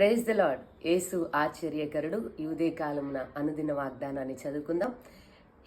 Praise the lord యేసు ఆశ్చర్యకరుడు. ఈ ఉదయకాలమున అనుదిన వాగ్దానాన్ని చదువుకుందాం.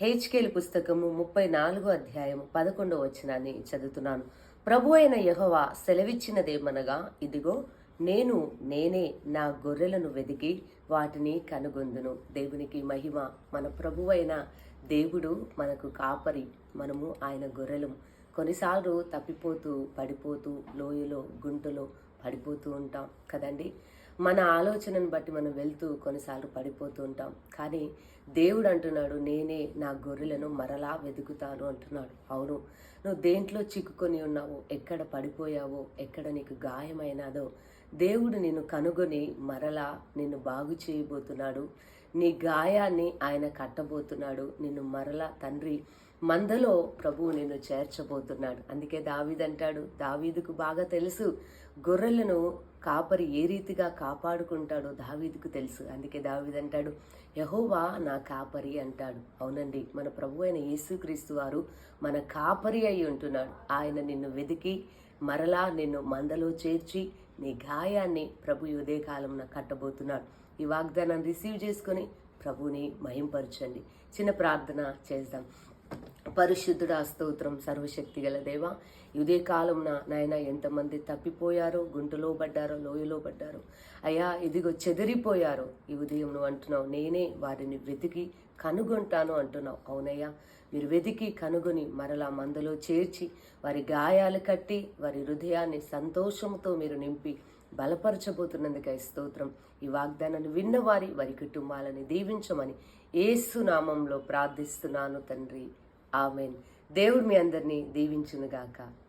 హెచ్కేల్ పుస్తకము ముప్పై నాలుగో అధ్యాయము పదకొండవ వచనాన్ని చదువుతున్నాను. ప్రభు అయిన యహోవా సెలవిచ్చినదేమనగా ఇదిగో నేను నేనే నా గొర్రెలను వెతికి వాటిని కనుగొందును. దేవునికి మహిమ. మన ప్రభువైన దేవుడు మనకు కాపరి. మనము ఆయన గొర్రెలము కొన్నిసార్లు తప్పిపోతూ పడిపోతూ లోయలో గుంటలో పడిపోతూ ఉంటాం కదండి. మన ఆలోచనను బట్టి మనం వెళ్తూ కొన్నిసార్లు పడిపోతూ ఉంటాం. కానీ దేవుడు అంటున్నాడు నేనే నా గొర్రెలను మరలా వెతుకుతాను అంటున్నాడు. అవును నువ్వు దేంట్లో చిక్కుకొని ఉన్నావో ఎక్కడ పడిపోయావో ఎక్కడ నీకు గాయమైనాదో దేవుడు నిన్ను కనుగొని మరలా నిన్ను బాగు చేయబోతున్నాడు. నీ గాయాన్ని ఆయన కట్టబోతున్నాడు. నిన్ను మరలా తండ్రి మందలో ప్రభువు నిన్ను చేర్చబోతున్నాడు. అందుకే దావీదంటాడు దావీదుకు బాగా తెలుసు గొర్రెలను కాపరి ఏ రీతిగా కాపాడుకుంటాడో దావీదుకు తెలుసు. అందుకే దావీదంటాడు యహోవా నా కాపరి అంటాడు. అవునండి మన ప్రభు అయిన యేసుక్రీస్తు వారు మన కాపరి అయి ఉంటున్నాడు. ఆయన నిన్ను వెతికి మరలా నిన్ను మందలో చేర్చి నీ గాయాన్ని ప్రభు ఇదే ఉదయకాలంలో కట్టబోతున్నాడు. ఈ వాగ్దానాన్ని రిసీవ్ చేసుకొని ప్రభుని మహింపరచండి. చిన్న ప్రార్థన చేద్దాం. పరిశుద్ధుడా స్తోత్రం సర్వశక్తి గల దేవ ఇదే కాలంన నాయన ఎంతమంది తప్పిపోయారో గుంటలో పడ్డారో లోయలో పడ్డారో అయ్యా ఇదిగో చెదిరిపోయారో ఈ ఉదయం నువ్వు అంటున్నావు. నేనే వారిని వెతికి కనుగొంటాను అంటున్నావు. అవునయ్యా మీరు వెతికి కనుగొని మరలా మందలో చేర్చి వారి గాయాలు కట్టి వారి హృదయాన్ని సంతోషంతో మీరు నింపి బలపరచబోతున్నందుకై స్తోత్రం. ఈ వాగ్దానాన్ని విన్నవారి వారి కుటుంబాలని దీవించమని ఏసునామంలో ప్రార్థిస్తున్నాను తండ్రి. ఆమెన్. దేవుడు మీ అందరినీ దీవించునుగాక.